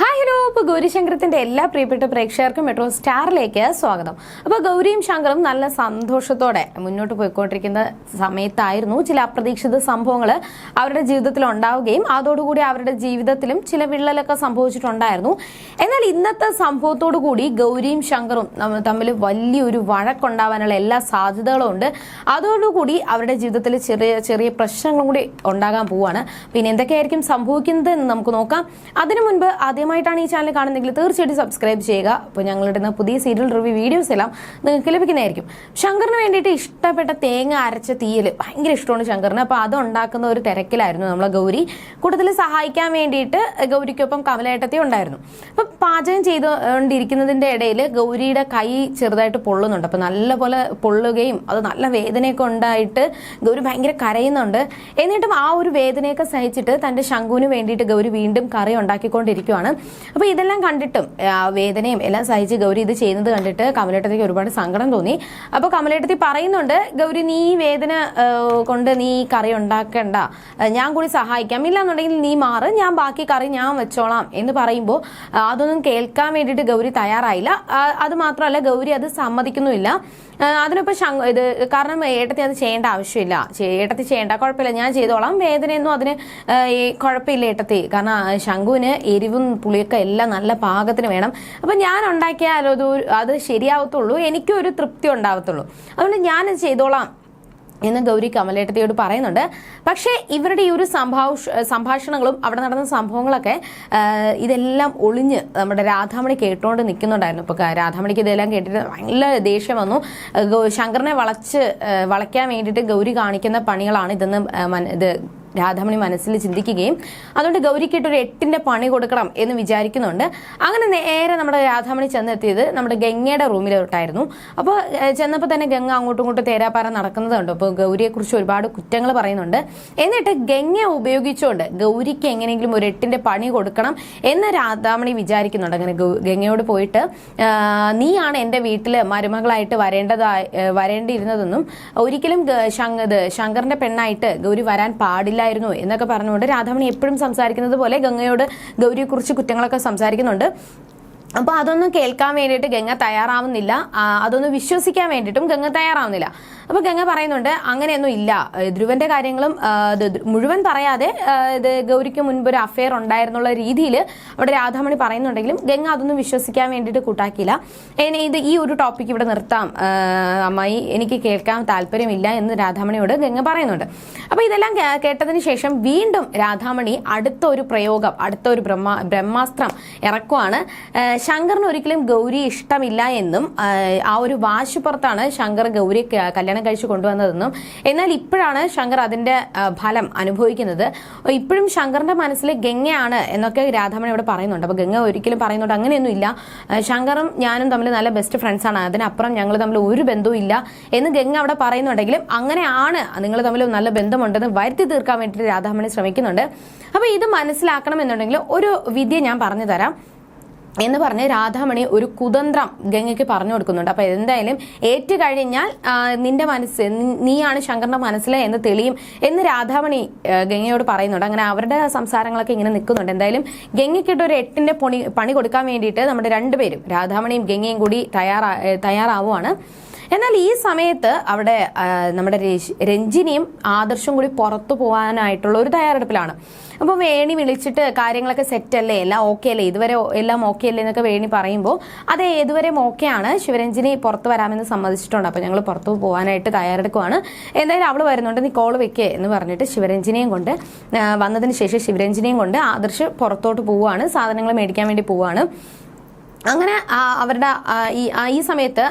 Hi hello ഇപ്പോൾ ഗൗരിശങ്കരത്തിന്റെ എല്ലാ പ്രിയപ്പെട്ട പ്രേക്ഷകർക്കും മെട്രോ സ്റ്റാറിലേക്ക് സ്വാഗതം. അപ്പോൾ ഗൗരിയും ശങ്കറും നല്ല സന്തോഷത്തോടെ മുന്നോട്ട് പോയിക്കൊണ്ടിരിക്കുന്ന സമയത്തായിരുന്നു ചില അപ്രതീക്ഷിത സംഭവങ്ങൾ അവരുടെ ജീവിതത്തിൽ ഉണ്ടാവുകയും അതോടുകൂടി അവരുടെ ജീവിതത്തിലും ചില വിള്ളലൊക്കെ സംഭവിച്ചിട്ടുണ്ടായിരുന്നു. എന്നാൽ ഇന്നത്തെ സംഭവത്തോടു കൂടി ഗൗരിയും ശങ്കറും തമ്മിൽ വലിയൊരു വഴക്കുണ്ടാവാനുള്ള എല്ലാ സാധ്യതകളും ഉണ്ട്. അതോടുകൂടി അവരുടെ ജീവിതത്തിൽ ചെറിയ ചെറിയ പ്രശ്നങ്ങളും കൂടി ഉണ്ടാകാൻ പോവുകയാണ് പിന്നെ എന്തൊക്കെയായിരിക്കും സംഭവിക്കുന്നത് എന്ന് നമുക്ക് നോക്കാം. അതിനു മുൻപ് ആദ്യമായിട്ടാണ് ഈ ചാനൽ കാണുന്നതെങ്കിൽ തീർച്ചയായിട്ടും സബ്സ്ക്രൈബ് ചെയ്യുക. അപ്പോൾ ഞങ്ങളുടെ പുതിയ സീരിയൽ റിവ്യൂ വീഡിയോസ് എല്ലാം നിങ്ങൾക്ക് ലഭിക്കുന്നതായിരിക്കും. ശങ്കറിന് വേണ്ടിയിട്ട് ഇഷ്ടപ്പെട്ട തേങ്ങ അരച്ച തീയൽ ഭയങ്കര ഇഷ്ടമാണ് ശങ്കറിന്. അപ്പോൾ അത് ഉണ്ടാക്കുന്ന ഒരു തിരക്കിലായിരുന്നു നമ്മളെ ഗൗരി. കൂടുതൽ സഹായിക്കാൻ വേണ്ടിയിട്ട് ഗൗരിക്കൊപ്പം കമലേട്ടത്തി ഉണ്ടായിരുന്നു. അപ്പോൾ പാചകം ചെയ്തുകൊണ്ടിരിക്കുന്നതിന്റെ ഇടയിൽ ഗൗരിയുടെ കൈ ചെറുതായിട്ട് പൊള്ളുന്നുണ്ട്. അപ്പോൾ നല്ലപോലെ പൊള്ളുകയും അത് നല്ല വേദനയൊക്കെ ഉണ്ടായിട്ട് ഗൗരി ഭയങ്കര കരയുന്നുണ്ട്. എന്നിട്ടും ആ ഒരു വേദനയൊക്കെ സഹിച്ചിട്ട് തന്റെ ശംഖുവിന് വേണ്ടിയിട്ട് ഗൗരി വീണ്ടും കറി ഉണ്ടാക്കിക്കൊണ്ടിരിക്കുവാണ്. അപ്പോൾ ഇതെല്ലാം കണ്ടിട്ടും വേദനയും എല്ലാം സഹിച്ച് ഗൗരി ഇത് ചെയ്യുന്നത് കണ്ടിട്ട് കമലേട്ടത്തിക്ക് ഒരുപാട് സങ്കടം തോന്നി. അപ്പോൾ കമലേട്ടത്തി പറയുന്നുണ്ട് ഗൗരി നീ വേദന കൊണ്ട് നീ കറി ഉണ്ടാക്കണ്ട. ഞാൻ കൂടി സഹായിക്കാം. ഇല്ലാന്നുണ്ടെങ്കിൽ നീ മാറ് ഞാൻ ബാക്കി കറി ഞാൻ വെച്ചോളാം എന്ന് പറയുമ്പോൾ അതൊന്നും കേൾക്കാൻ വേണ്ടിയിട്ട് ഗൗരി തയ്യാറായില്ല. അത് മാത്രമല്ല ഗൗരി അത് സമ്മതിക്കുന്നുമില്ല. ആ, ശങ്ക ശങ് ഇത് കാരണം ഏട്ടത്തി അത് ചെയ്യേണ്ട ആവശ്യമില്ല. ഏട്ടത്തി ചെയ്യേണ്ട കുഴപ്പമില്ല. ഞാൻ ചെയ്തോളാം. വേദനയൊന്നും അതിന് ഈ കുഴപ്പമില്ല ഏട്ടത്തി. കാരണം ശംഖുവിന് എരിവും പുളിയൊക്കെ എല്ലാം നല്ല പാകത്തിന് വേണം. അപ്പം ഞാൻ ഉണ്ടാക്കിയാൽ അത് ശരിയാവത്തുള്ളൂ. എനിക്കും ഒരു തൃപ്തി ഉണ്ടാവത്തുള്ളൂ. അതുകൊണ്ട് ഞാനത് ചെയ്തോളാം. എന്ന് ഗൗരി കമലേട്ടത്തിയോട് പറയുന്നുണ്ട്. പക്ഷേ ഇവരുടെ ഈ ഒരു സംഭാഷ സംഭാഷണങ്ങളും അവിടെ നടന്ന സംഭവങ്ങളൊക്കെ ഇതെല്ലാം ഒളിഞ്ഞ് നമ്മുടെ രാധാമണി കേട്ടുകൊണ്ട് നിൽക്കുന്നുണ്ടായിരുന്നു ഇപ്പോൾ രാധാമണിക്ക് ഇതെല്ലാം കേട്ടിട്ട് നല്ല ദേഷ്യം വന്നു. ശങ്കറിനെ വളച്ച് വളയ്ക്കാൻ വേണ്ടിയിട്ട് ഗൗരി കാണിക്കുന്ന പണികളാണ് ഇതെന്ന് ഇത് രാധാമണി മനസ്സിൽ ചിന്തിക്കുകയും അതുകൊണ്ട് ഗൗരിക്കിട്ട് ഒരു എട്ടിന്റെ പണി കൊടുക്കണം എന്ന് വിചാരിക്കുന്നുണ്ട്. അങ്ങനെ നേരെ നമ്മുടെ രാധാമണി ചെന്നെത്തിയത് നമ്മുടെ ഗംഗയുടെ റൂമിലോട്ടായിരുന്നു. അപ്പോൾ ചെന്നപ്പോൾ തന്നെ ഗംഗ അങ്ങോട്ടും ഇങ്ങോട്ടും തേരാപ്പാര നടക്കുന്നതുണ്ട് അപ്പോൾ ഗൗരിയെക്കുറിച്ച് ഒരുപാട് കുറ്റങ്ങൾ പറയുന്നുണ്ട്. എന്നിട്ട് ഗംഗ ഉപയോഗിച്ചുകൊണ്ട് ഗൗരിക്ക് എങ്ങനെയെങ്കിലും ഒരു എട്ടിന്റെ പണി കൊടുക്കണം എന്ന് രാധാമണി വിചാരിക്കുന്നുണ്ട്. അങ്ങനെ ഗംഗയോട് പോയിട്ട് നീയാണ് എന്റെ വീട്ടിൽ മരുമകളായിട്ട് വരേണ്ടതായി വരേണ്ടിയിരുന്നതെന്നും ഒരിക്കലും ശങ്കറിന്റെ പെണ്ണായിട്ട് ഗൗരി വരാൻ പാടില്ലായിരുന്നു എന്നൊക്കെ പറഞ്ഞുകൊണ്ട് രാധാമണി എപ്പോഴും സംസാരിക്കുന്നത് പോലെ ഗംഗയോട് ഗൗരിയെക്കുറിച്ച് കുറ്റങ്ങളൊക്കെ സംസാരിക്കുന്നുണ്ട്. അപ്പോൾ അതൊന്നും കേൾക്കാൻ വേണ്ടിയിട്ട് ഗംഗ തയ്യാറാവുന്നില്ല. അതൊന്നും വിശ്വസിക്കാൻ വേണ്ടിയിട്ടും ഗംഗ തയ്യാറാവുന്നില്ല. അപ്പോൾ ഗംഗ പറയുന്നുണ്ട് അങ്ങനെയൊന്നും ഇല്ല. ധ്രുവന്റെ കാര്യങ്ങളും മുഴുവൻ പറയാതെ ഇത് ഗൗരിക്ക് മുൻപ് ഒരു അഫെയർ ഉണ്ടായിരുന്നുള്ള രീതിയിൽ അവിടെ രാധാമണി പറയുന്നുണ്ടെങ്കിലും ഗംഗ അതൊന്നും വിശ്വസിക്കാൻ വേണ്ടിയിട്ട് കൂട്ടാക്കിയില്ല. ഇത് ഈ ഒരു ടോപ്പിക് ഇവിടെ നിർത്താം. അമ്മായി എനിക്ക് കേൾക്കാൻ താല്പര്യമില്ല എന്ന് രാധാമണിയോട് ഗംഗ പറയുന്നുണ്ട്. അപ്പോൾ ഇതെല്ലാം കേട്ടതിന് ശേഷം വീണ്ടും രാധാമണി അടുത്ത ഒരു പ്രയോഗം അടുത്ത ഒരു ബ്രഹ്മ ബ്രഹ്മാസ്ത്രം ഇറക്കുവാണ്. ശങ്കറിന് ഒരിക്കലും ഗൗരി ഇഷ്ടമില്ല എന്നും ആ, ഒരു വാശിപ്പുറത്താണ് ശങ്കർ ഗൗരിയെ കല്യാണം കഴിച്ചു കൊണ്ടുവന്നതെന്നും. എന്നാൽ ഇപ്പോഴാണ് ശങ്കർ അതിന്റെ ഫലം അനുഭവിക്കുന്നത്. ഇപ്പോഴും ശങ്കറിന്റെ മനസ്സിൽ ഗംഗയാണ് എന്നൊക്കെ രാധാമണി ഇവിടെ പറയുന്നുണ്ട്. അപ്പോൾ ഗംഗ ഒരിക്കലും പറയുന്നുണ്ട് അങ്ങനെയൊന്നും ഇല്ല ശങ്കറും ഞാനും തമ്മിൽ നല്ല ബെസ്റ്റ് ഫ്രണ്ട്സ് ആണ്. അതിനപ്പുറം ഞങ്ങൾ തമ്മിൽ ഒരു ബന്ധവും ഇല്ല എന്ന് ഗംഗ അവിടെ പറയുന്നുണ്ടെങ്കിലും അങ്ങനെയാണ് നിങ്ങൾ തമ്മിൽ നല്ല ബന്ധമുണ്ടെന്ന് വരുത്തി തീർക്കാൻ വേണ്ടിയിട്ട് രാധാമണി ശ്രമിക്കുന്നുണ്ട്. അപ്പോൾ ഇത് മനസ്സിലാക്കണം എന്നുണ്ടെങ്കിൽ ഒരു വിദ്യ ഞാൻ പറഞ്ഞു തരാം. എന്ന് പറഞ്ഞ് രാധാമണി ഒരു കുതന്ത്രം ഗംഗയ്ക്ക് പറഞ്ഞു കൊടുക്കുന്നുണ്ട്. അപ്പൊ എന്തായാലും ഏറ്റു കഴിഞ്ഞാൽ നിന്റെ മനസ്സ് നീയാണ് ശങ്കറിന്റെ മനസ്സിലെ എന്ന് തെളിയും എന്ന് രാധാമണി ഗംഗയോട് പറയുന്നുണ്ട്. അങ്ങനെ അവരുടെ സംസാരങ്ങളൊക്കെ ഇങ്ങനെ നിൽക്കുന്നുണ്ട്. എന്തായാലും ഗംഗയ്ക്കിട്ട് ഒരു എട്ടിന്റെ പണി പണി കൊടുക്കാൻ വേണ്ടിയിട്ട് നമ്മുടെ രണ്ടുപേരും രാധാമണിയും ഗംഗയും കൂടി തയ്യാറാ തയ്യാറാവുകയാണ് എന്നാൽ ഈ സമയത്ത് അവിടെ നമ്മുടെ രഞ്ജിനിയും ആദർശും കൂടി പുറത്തു പോകാനായിട്ടുള്ള ഒരു തയ്യാറെടുപ്പിലാണ്. അപ്പോൾ വേണി വിളിച്ചിട്ട് കാര്യങ്ങളൊക്കെ സെറ്റ് അല്ലേ? എല്ലാം ഓക്കെ അല്ലേ? ഇതുവരെ എല്ലാം ഓക്കെ അല്ലേ എന്നൊക്കെ വേണി പറയുമ്പോൾ അതെ ഏതുവരെ ഓക്കെയാണ് ശിവരഞ്ജിനി പുറത്ത് വരാമെന്ന് സമ്മതിച്ചിട്ടുണ്ട്. അപ്പോൾ ഞങ്ങൾ പുറത്ത് പോകാനായിട്ട് തയ്യാറെടുക്കുവാണ്. എന്തായാലും അവൾ വരുന്നുണ്ട്. നീ കോൾ വെക്കേ എന്ന് പറഞ്ഞിട്ട് ശിവരഞ്ജിനിയും കൊണ്ട് വന്നതിന് ശേഷം ശിവരഞ്ജിനിയും കൊണ്ട് ആദർശ് പുറത്തോട്ട് പോവുകയാണ് സാധനങ്ങൾ മേടിക്കാൻ വേണ്ടി പോവുകയാണ് അങ്ങനെ അവരുടെ ഈ ഈ സമയത്ത്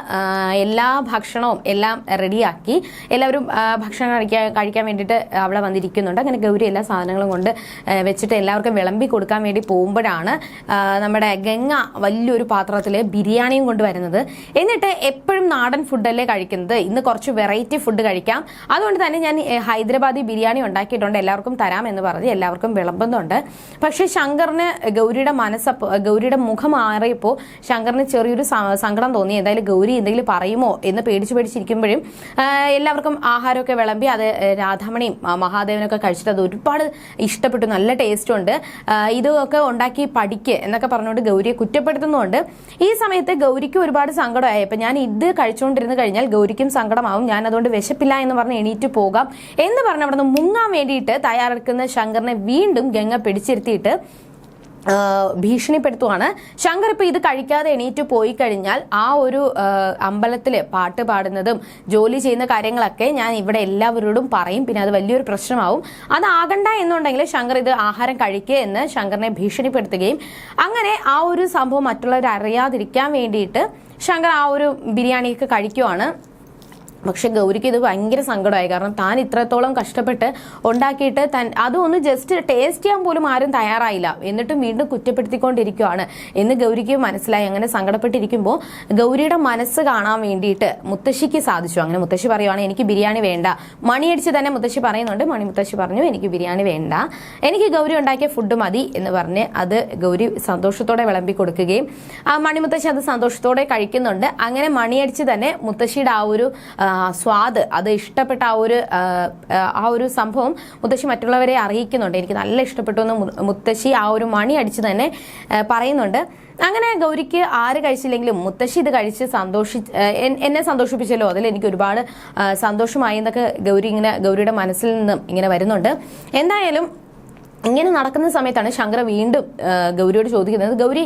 എല്ലാ ഭക്ഷണവും എല്ലാം റെഡിയാക്കി എല്ലാവരും ഭക്ഷണം കഴിക്കാൻ കഴിക്കാൻ വേണ്ടിയിട്ട് അവിടെ വന്നിരിക്കുന്നുണ്ട്. അങ്ങനെ ഗൗരി എല്ലാ സാധനങ്ങളും കൊണ്ട് വെച്ചിട്ട് എല്ലാവർക്കും വിളമ്പി കൊടുക്കാൻ വേണ്ടി പോകുമ്പോഴാണ് നമ്മുടെ ഗംഗ വലിയൊരു പാത്രത്തിൽ ബിരിയാണിയും കൊണ്ടുവരുന്നത് എന്നിട്ട് എപ്പോഴും നാടൻ ഫുഡല്ലേ കഴിക്കുന്നത്. ഇന്ന് കുറച്ച് വെറൈറ്റി ഫുഡ് കഴിക്കാം. അതുകൊണ്ട് തന്നെ ഞാൻ ഹൈദരാബാദി ബിരിയാണി ഉണ്ടാക്കിയിട്ടുണ്ട്. എല്ലാവർക്കും തരാം എന്ന് പറഞ്ഞ് എല്ലാവർക്കും വിളമ്പുന്നുണ്ട്. പക്ഷേ ശങ്കറിന് ഗൗരിയുടെ മനസ്സപ്പോൾ ഗൗരിയുടെ മുഖം മാറിയപ്പോൾ ശങ്കറിന് ചെറിയൊരു സങ്കടം തോന്നി. എന്തായാലും ഗൗരി എന്തെങ്കിലും പറയുമോ എന്ന് പേടിച്ച് പേടിച്ചിരിക്കുമ്പോഴും എല്ലാവർക്കും ആഹാരമൊക്കെ വിളമ്പി അത് രാധാമണിയും മഹാദേവനൊക്കെ കഴിച്ചിട്ട് അത് ഒരുപാട് ഇഷ്ടപ്പെട്ടു. നല്ല ടേസ്റ്റ് ഉണ്ട്. ഇതൊക്കെ ഉണ്ടാക്കി പഠിക്ക് എന്നൊക്കെ പറഞ്ഞുകൊണ്ട് ഗൗരിയെ കുറ്റപ്പെടുത്തുന്നുണ്ട് ഈ സമയത്ത് ഗൗരിക്ക് ഒരുപാട് സങ്കടമായി. അപ്പം ഞാൻ ഇത് കഴിച്ചുകൊണ്ടിരുന്ന് കഴിഞ്ഞാൽ ഗൗരിക്കും സങ്കടമാവും. ഞാൻ അതുകൊണ്ട് വിശപ്പില്ല എന്ന് പറഞ്ഞ് എണീറ്റ് പോകാം എന്ന് പറഞ്ഞ് അവിടെ നിന്ന് മുങ്ങാൻ വേണ്ടിയിട്ട് തയ്യാറെടുക്കുന്ന ശങ്കറിനെ വീണ്ടും ഗംഗ പിടിച്ചിരുത്തിയിട്ട് ഭീഷണിപ്പെടുത്തുവാണ്. ശങ്കർ ഇപ്പൊ ഇത് കഴിക്കാതെ എണീറ്റ് പോയി കഴിഞ്ഞാൽ ആ ഒരു അമ്പലത്തിൽ പാട്ട് പാടുന്നതും ജോലി ചെയ്യുന്ന കാര്യങ്ങളൊക്കെ ഞാൻ ഇവിടെ എല്ലാവരോടും പറയും. പിന്നെ അത് വലിയൊരു പ്രശ്നമാവും. അതാകണ്ട എന്നുണ്ടെങ്കിൽ ശങ്കർ ഇത് ആഹാരം കഴിക്കുക എന്ന് ശങ്കറിനെ ഭീഷണിപ്പെടുത്തുകയും അങ്ങനെ ആ ഒരു സംഭവം മറ്റുള്ളവർ അറിയാതിരിക്കാൻ വേണ്ടിയിട്ട് ശങ്കർ ആ ഒരു ബിരിയാണിയൊക്കെ കഴിക്കുവാണ്. പക്ഷെ ഗൗരിക്ക് ഇത് ഭയങ്കര സങ്കടമായി. കാരണം താൻ ഇത്രത്തോളം കഷ്ടപ്പെട്ട് ഉണ്ടാക്കിയിട്ട് തൻ അതൊന്ന് ജസ്റ്റ് ടേസ്റ്റ് ചെയ്യാൻ പോലും ആരും തയ്യാറായില്ല. എന്നിട്ടും വീണ്ടും കുറ്റപ്പെടുത്തിക്കൊണ്ടിരിക്കുകയാണ് എന്ന് ഗൗരിക്ക് മനസ്സിലായി. അങ്ങനെ സങ്കടപ്പെട്ടിരിക്കുമ്പോൾ ഗൗരിയുടെ മനസ്സ് കാണാൻ വേണ്ടിയിട്ട് മുത്തശ്ശിക്ക് സാധിച്ചു. അങ്ങനെ മുത്തശ്ശി പറയുവാണ് എനിക്ക് ബിരിയാണി വേണ്ട. മണിയടിച്ച് തന്നെ മുത്തശ്ശി പറയുന്നുണ്ട്. മണി മുത്തശ്ശി പറഞ്ഞു എനിക്ക് ബിരിയാണി വേണ്ട. എനിക്ക് ഗൗരി ഉണ്ടാക്കിയ ഫുഡ് മതി. എന്ന് പറഞ്ഞ് അത് ഗൗരി സന്തോഷത്തോടെ വിളമ്പി കൊടുക്കുകയും ആ മണിമുത്തശ്ശി അത് സന്തോഷത്തോടെ കഴിക്കുന്നുണ്ട്. അങ്ങനെ മണിയടിച്ച് തന്നെ മുത്തശ്ശിയുടെ ആ ഒരു സ്വാദ് അത് ഇഷ്ടപ്പെട്ട ആ ഒരു ആ, ഒരു സംഭവം മുത്തശ്ശി മറ്റുള്ളവരെ അറിയിക്കുന്നുണ്ട്. എനിക്ക് നല്ല ഇഷ്ടപ്പെട്ടു എന്ന് മുത്തശ്ശി ആ ഒരു മണി അടിച്ച് തന്നെ പറയുന്നുണ്ട്. അങ്ങനെ ഗൗരിക്ക് ആര് കഴിച്ചില്ലെങ്കിലും മുത്തശ്ശി ഇത് കഴിച്ച് സന്തോഷി എന്നെ സന്തോഷിപ്പിച്ചല്ലോ. അതിൽ എനിക്ക് ഒരുപാട് സന്തോഷമായി എന്നൊക്കെ ഗൗരി ഇങ്ങനെ ഗൗരിയുടെ മനസ്സിൽ നിന്നും ഇങ്ങനെ വരുന്നുണ്ട്. എന്തായാലും ഇങ്ങനെ നടക്കുന്ന സമയത്താണ് ശങ്കർ വീണ്ടും ഗൗരിയോട് ചോദിക്കുന്നത് ഗൗരി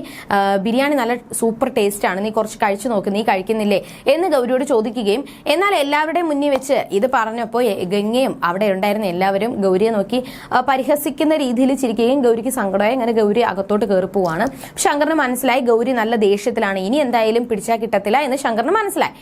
ബിരിയാണി നല്ല സൂപ്പർ ടേസ്റ്റ് ആണ്. നീ കുറച്ച് കഴിച്ചു നോക്ക്. നീ കഴിക്കുന്നില്ലേ? എന്ന് ഗൗരിയോട് ചോദിക്കുകയും എന്നാൽ എല്ലാവരുടെയും മുന്നിൽ വെച്ച് ഇത് പറഞ്ഞപ്പോൾ ഗംഗയും അവിടെ ഉണ്ടായിരുന്ന എല്ലാവരും ഗൗരിയെ നോക്കി പരിഹസിക്കുന്ന രീതിയിൽ ചിരിക്കുകയും ഗൗരിക്ക് സങ്കടമായി അങ്ങനെ ഗൗരി അകത്തോട്ട് കയറി പോവാണ്. ശങ്കറിന് മനസ്സിലായി ഗൗരി നല്ല ദേഷ്യത്തിലാണ്. ഇനി എന്തായാലും പിടിച്ചാൽ കിട്ടത്തില്ല എന്ന് ശങ്കറിന് മനസ്സിലായി.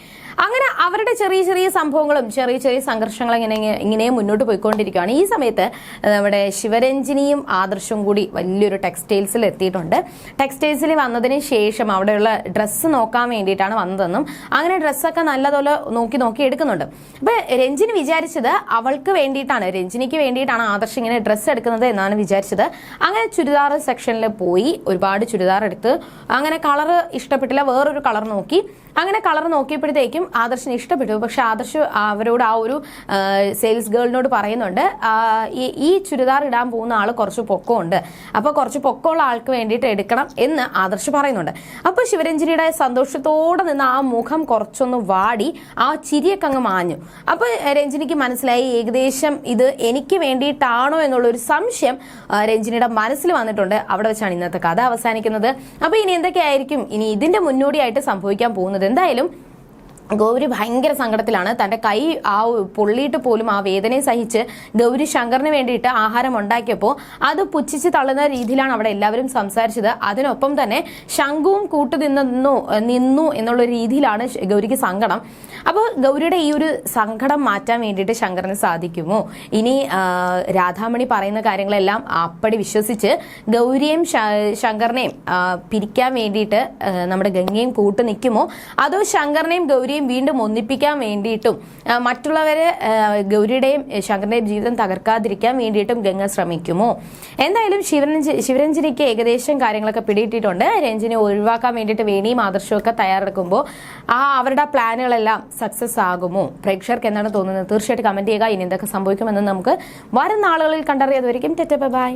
അങ്ങനെ അവരുടെ ചെറിയ ചെറിയ സംഭവങ്ങളും ചെറിയ ചെറിയ സംഘർഷങ്ങളും ഇങ്ങനെ ഇങ്ങനെ മുന്നോട്ട് പോയിക്കൊണ്ടിരിക്കുകയാണ്. ഈ സമയത്ത് നമ്മുടെ ശിവരഞ്ജിനിയും ആദർശവും കൂടി വലിയൊരു ടെക്സ്റ്റൈൽസിൽ എത്തിയിട്ടുണ്ട്. ടെക്സ്റ്റൈൽസിൽ വന്നതിന് ശേഷം അവിടെയുള്ള ഡ്രസ്സ് നോക്കാൻ വേണ്ടിയിട്ടാണ് വന്നതെന്നും അങ്ങനെ ഡ്രസ്സൊക്കെ നല്ലതുപോലെ നോക്കി നോക്കി എടുക്കുന്നുണ്ട്. അപ്പൊ രഞ്ജിനി വിചാരിച്ചത് അവൾക്ക് വേണ്ടിയിട്ടാണ് രഞ്ജിനിക്ക് വേണ്ടിയിട്ടാണ് ആദർശ് ഇങ്ങനെ ഡ്രസ്സ് എടുക്കുന്നത് എന്നാണ് വിചാരിച്ചത്. അങ്ങനെ ചുരിദാർ സെക്ഷനിൽ പോയി ഒരുപാട് ചുരിദാർ എടുത്ത് അങ്ങനെ കളർ ഇഷ്ടപ്പെട്ടില്ല വേറൊരു കളർ നോക്കി. അങ്ങനെ കളർ നോക്കിയപ്പോഴത്തേക്കും ആദർശിന് ഇഷ്ടപ്പെട്ടു. പക്ഷെ ആദർശ് അവരോട് ആ ഒരു സെയിൽസ് ഗേളിനോട് പറയുന്നുണ്ട് ഈ- ചുരിദാർ ഇടാൻ പോകുന്ന ആൾ കുറച്ച് പൊക്കമുണ്ട്. അപ്പോൾ കുറച്ച് പൊക്കമുള്ള ആൾക്ക് വേണ്ടിയിട്ട് എടുക്കണം എന്ന് ആദർശ് പറയുന്നുണ്ട്. അപ്പോൾ ശിവരഞ്ജനിയുടെ സന്തോഷത്തോടെ നിന്ന് ആ മുഖം കുറച്ചൊന്ന് വാടി ആ ചിരിയൊക്കെ അങ്ങ് മാഞ്ഞു. അപ്പോൾ രഞ്ജിനിക്ക് മനസ്സിലായി ഏകദേശം ഇത് എനിക്ക് വേണ്ടിയിട്ടാണോ എന്നുള്ളൊരു സംശയം രഞ്ജിനിയുടെ മനസ്സിൽ വന്നിട്ടുണ്ട്. അവിടെ വെച്ചാണ് ഇന്നത്തെ കഥ അവസാനിക്കുന്നത്. അപ്പോൾ ഇനി എന്തൊക്കെയായിരിക്കും? ഇനി ഇതിന്റെ മുന്നോടിയായിട്ട് സംഭവിക്കാൻ പോകുന്നത് എന്തായാലും ഗൗരി ഭയങ്കര സങ്കടത്തിലാണ്. തന്റെ കൈ ആ പൊള്ളിയിട്ട് പോലും ആ വേദനയെ സഹിച്ച് ഗൗരി ശങ്കറിന് വേണ്ടിയിട്ട് ആഹാരം ഉണ്ടാക്കിയപ്പോൾ അത് പുച്ഛിച്ച് തള്ളുന്ന രീതിയിലാണ് അവിടെ എല്ലാവരും സംസാരിച്ചത്. അതിനൊപ്പം തന്നെ ശംഖുവും കൂട്ടു നിന്നു നിന്നു എന്നുള്ള രീതിയിലാണ് ഗൗരിക്ക് സങ്കടം. അപ്പോൾ ഗൗരിയുടെ ഈ ഒരു സങ്കടം മാറ്റാൻ വേണ്ടിയിട്ട് ശങ്കറിന് സാധിക്കുമോ? ഇനി രാധാമണി പറയുന്ന കാര്യങ്ങളെല്ലാം അപ്പടി വിശ്വസിച്ച് ഗൗരിയെയും ശങ്കറിനെയും പിരിക്കാൻ വേണ്ടിയിട്ട് നമ്മുടെ ഗംഗയും കൂട്ടു നിൽക്കുമോ? അതോ ശങ്കറിനെയും ഗൗരിയെയും വീണ്ടും ഒന്നിപ്പിക്കാൻ വേണ്ടിയിട്ടും മറ്റുള്ളവരെ ഗൗരിയുടെയും ശങ്കറിന്റെയും ജീവിതം തകർക്കാതിരിക്കാൻ വേണ്ടിയിട്ടും ഗംഗ ശ്രമിക്കുമോ? എന്തായാലും ശിവരഞ്ജി ശിവരഞ്ജനിക്ക് ഏകദേശം കാര്യങ്ങളൊക്കെ പിടിയിട്ടിട്ടുണ്ട്. രഞ്ജിനെ ഒഴിവാക്കാൻ വേണ്ടിയിട്ട് വേണിയും ആദർശമൊക്കെ തയ്യാറെടുക്കുമ്പോൾ ആ അവരുടെ പ്ലാനുകളെല്ലാം സക്സസ് ആകുമോ? പ്രേക്ഷകർക്ക് എന്താണ് തോന്നുന്നത്? തീർച്ചയായിട്ടും കമന്റ് ചെയ്യുക. ഇനി എന്തൊക്കെ സംഭവിക്കുമെന്ന് നമുക്ക് വരും നാളുകളിൽ കണ്ടറിയാതുവരെയും ടെറ്റ ബൈ.